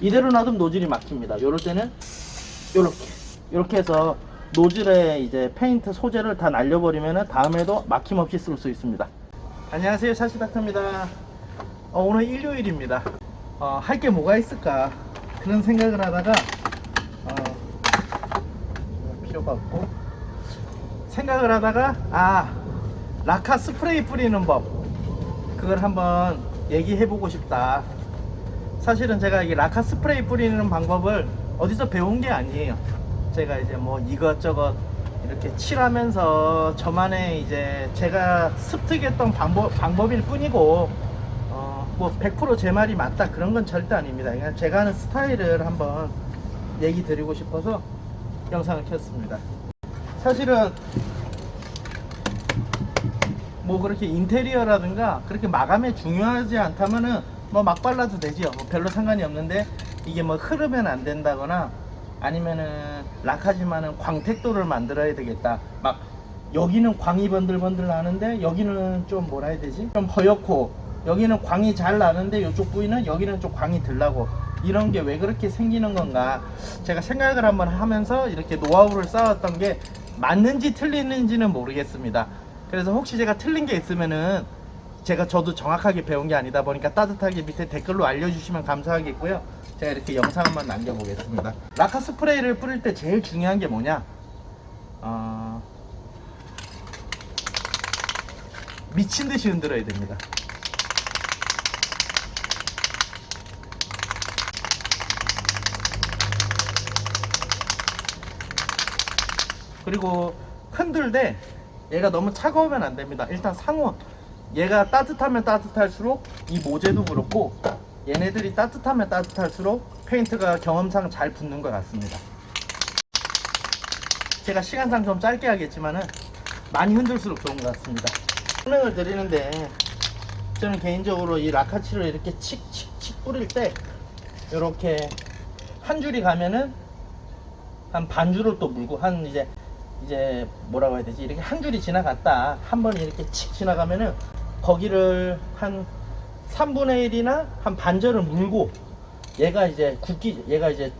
이대로 놔두면 노즐이 막힙니다. 요럴 때는 요렇게 요렇게 해서 노즐에 이제 페인트 소재를 다 날려버리면 다음에도 막힘없이 쓸 수 있습니다. 안녕하세요 샤시닥터입니다. 어, 오늘 일요일입니다. 어, 할게 뭐가 있을까 그런 생각을 하다가 어, 필요가 없고 생각을 하다가 아 라카 스프레이 뿌리는 법 그걸 한번 얘기해 보고 싶다. 사실은 제가 이 라카 스프레이 뿌리는 방법을 어디서 배운 게 아니에요. 제가 이제 뭐 이것저것 이렇게 칠하면서 저만의 이제 제가 습득했던 방법, 방법일 뿐이고 어, 뭐 100%제 말이 맞다 그런 건 절대 아닙니다. 그냥 제가 하는 스타일을 한번 얘기 드리고 싶어서 영상을 켰습니다. 사실은 뭐 그렇게 인테리어라든가 그렇게 마감에 중요하지 않다면은 뭐 막 발라도 되죠. 뭐 별로 상관이 없는데 이게 뭐 흐르면 안 된다거나 아니면은 락하지만은 광택도를 만들어야 되겠다. 막 여기는 광이 번들번들 나는데 여기는 좀 뭐라 해야 되지? 좀 허옇고 여기는 광이 잘 나는데 이쪽 부위는 여기는 좀 광이 덜 나고 이런 게 왜 그렇게 생기는 건가 제가 생각을 한번 하면서 이렇게 노하우를 쌓았던 게 맞는지 틀리는지는 모르겠습니다. 그래서 혹시 제가 틀린 게 있으면은 제가 저도 정확하게 배운 게 아니다 보니까 따뜻하게 밑에 댓글로 알려주시면 감사하겠고요. 제가 이렇게 영상 한번 남겨보겠습니다. 라카 스프레이를 뿌릴 때 제일 중요한 게 뭐냐? 어... 미친 듯이 흔들어야 됩니다. 그리고 흔들되 얘가 너무 차가우면 안 됩니다. 일단 상온. 얘가 따뜻하면 따뜻할수록 이 모재도 그렇고 얘네들이 따뜻하면 따뜻할수록 페인트가 경험상 잘 붙는 것 같습니다. 제가 시간상 좀 짧게 하겠지만은 많이 흔들수록 좋은 것 같습니다. 설명을 드리는데 저는 개인적으로 이 라카치를 이렇게 칙칙칙 뿌릴 때 이렇게 한 줄이 가면은 한 반 줄을 또 물고 한 이제 이제 뭐라고 해야 되지 이렇게 한 줄이 지나갔다 한 번에 이렇게 칙 지나가면은 거기를 한 3분의 1이나 한 반절을 물고 얘가 이제 굳기 얘가 이제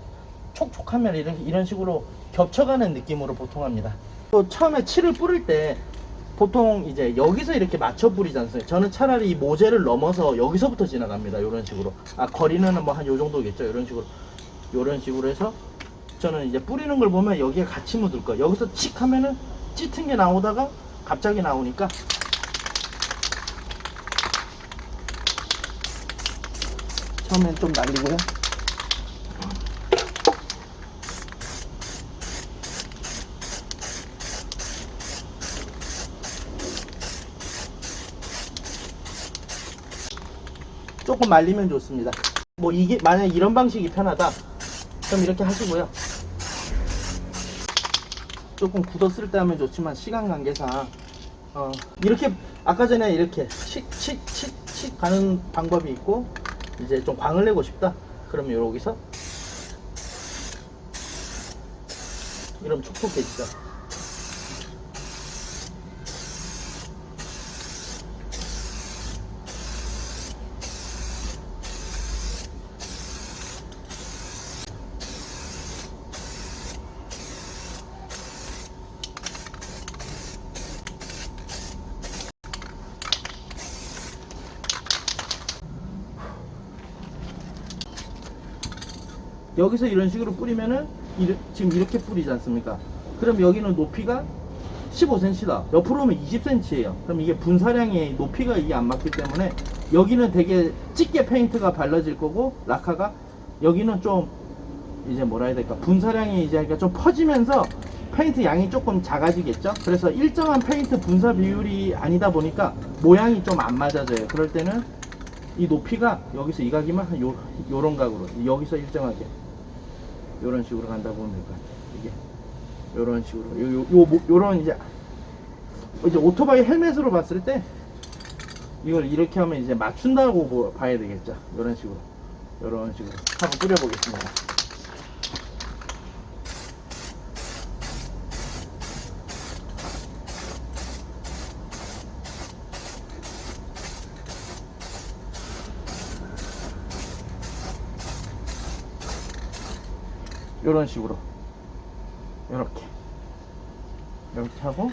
촉촉하면 이런 이런 식으로 겹쳐가는 느낌으로 보통 합니다. 또 처음에 칠을 뿌릴 때 보통 이제 여기서 이렇게 맞춰 뿌리지 않습니까? 저는 차라리 이 모재를 넘어서 여기서부터 지나갑니다. 이런 식으로. 아 거리는 뭐 한 요 정도겠죠. 이런 식으로. 이런 식으로 해서 저는 이제 뿌리는 걸 보면 여기에 같이 묻을 거예요. 여기서 칙 하면은 짙은 게 나오다가 갑자기 나오니까 처음엔 좀 날리고요. 조금 말리면 좋습니다. 뭐 이게 만약 이런 방식이 편하다. 그럼 이렇게 하시고요. 조금 굳었을 때 하면 좋지만 시간 관계상 어, 이렇게 아까 전에 이렇게 칙 칙 칙 칙 가는 방법이 있고 이제 좀 광을 내고 싶다. 그러면 여기서 이러면 촉촉해지죠. 여기서 이런 식으로 뿌리면은 지금 이렇게 뿌리지 않습니까? 그럼 여기는 높이가 15cm다. 옆으로 오면 20cm예요. 그럼 이게 분사량의 높이가 이게 안 맞기 때문에 여기는 되게 짙게 페인트가 발라질 거고 라카가 여기는 좀 이제 뭐라 해야 될까 분사량이 이제 그러니까 좀 퍼지면서 페인트 양이 조금 작아지겠죠. 그래서 일정한 페인트 분사 비율이 아니다 보니까 모양이 좀 안 맞아져요. 그럴 때는 이 높이가 여기서 이 각이면 한 요, 요런 각으로 여기서 일정하게 요런 식으로 간다 보면 될 것 같아요 이게 요런 식으로. 요, 요, 요, 뭐- 요런 이제 이제 오토바이 헬멧으로 봤을 때 이걸 이렇게 하면 이제 맞춘다고 보- 봐야 되겠죠. 요런 식으로. 요런 식으로. 한번 뿌려보겠습니다 이런 식으로. 이렇게. 이렇게 하고.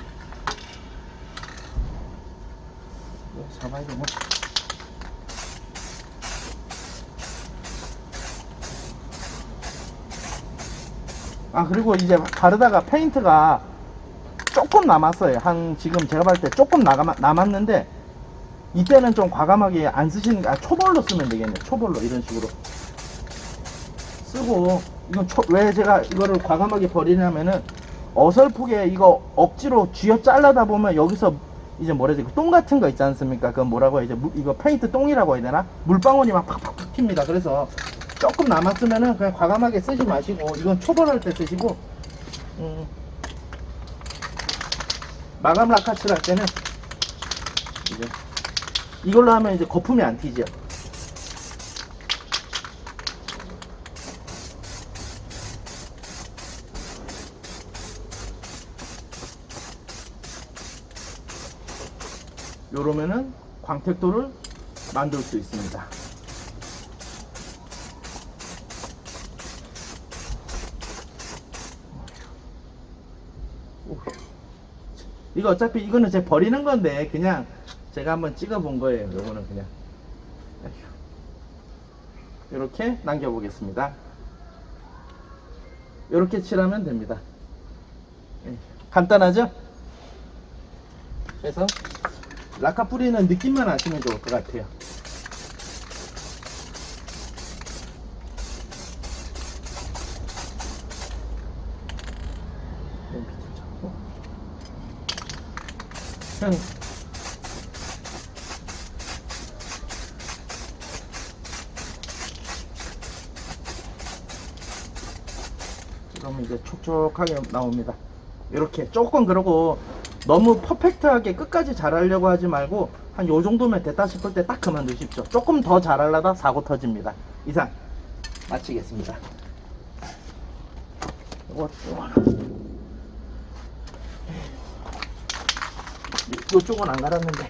잡아야 되나? 아 그리고 이제 바르다가 페인트가 조금 남았어요. 한 지금 제가 봤을 때 조금 나가, 남았는데 이때는 좀 과감하게 안 쓰시는 아 초벌로 쓰면 되겠네. 초벌로 이런 식으로. 쓰고 이건 초, 왜 제가 이거를 과감하게 버리냐면은 어설프게 이거 억지로 쥐어 잘라다 보면 여기서 이제 뭐라 해야 되똥 같은 거 있지 않습니까? 그건 뭐라고 해야 돼? 물- 이거 페인트 똥이라고 해야 되나? 물방울이 막 팍팍팍 튑니다. 그래서 조금 남았으면은 그냥 과감하게 쓰지 마시고 이건 초벌할 때 쓰시고 음, 마감 라카츠를 할 때는 이제 이걸로 하면 이제 거품이 안 튀죠. 요러면은 광택도를 만들 수 있습니다. 오. 이거 어차피 이거는 제 버리는 건데 그냥 제가 한번 찍어 본 거예요. 요거는 그냥 이렇게 남겨 보겠습니다. 이렇게 칠하면 됩니다. 예. 간단하죠? 그래서 라카 뿌리는 느낌만 아시면 좋을 것 같아요. 그냥 그러면 이제 촉촉하게 나옵니다. 이렇게 조금 그러고 너무 퍼펙트하게 끝까지 잘하려고 하지 말고 한 요 정도면 됐다 싶을 때 딱 그만두십시오. 조금 더 잘하려다 사고 터집니다. 이상 마치겠습니다. 요쪽은 안 갈았는데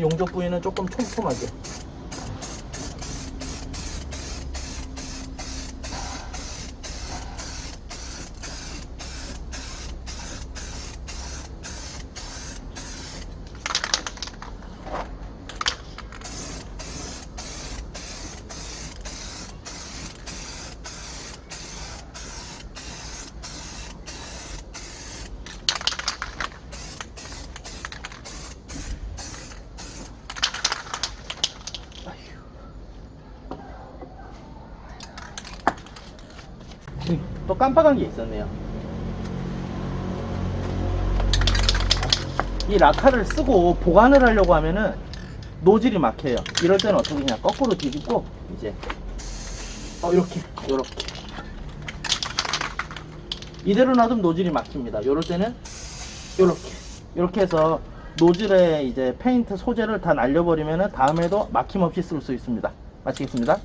용접 부위는 조금 촘촘하게 음, 또 깜빡한 게 있었네요. 이 라카를 쓰고 보관을 하려고 하면은 노즐이 막혀요. 이럴 때는 어떻게 그냥 거꾸로 뒤집고 이제 어 이렇게 이렇게 이대로 놔두면 노즐이 막힙니다. 이럴 때는 이렇게 이렇게 해서 노즐에 이제 페인트 소재를 다 날려버리면은 다음에도 막힘없이 쓸 수 있습니다. 마치겠습니다.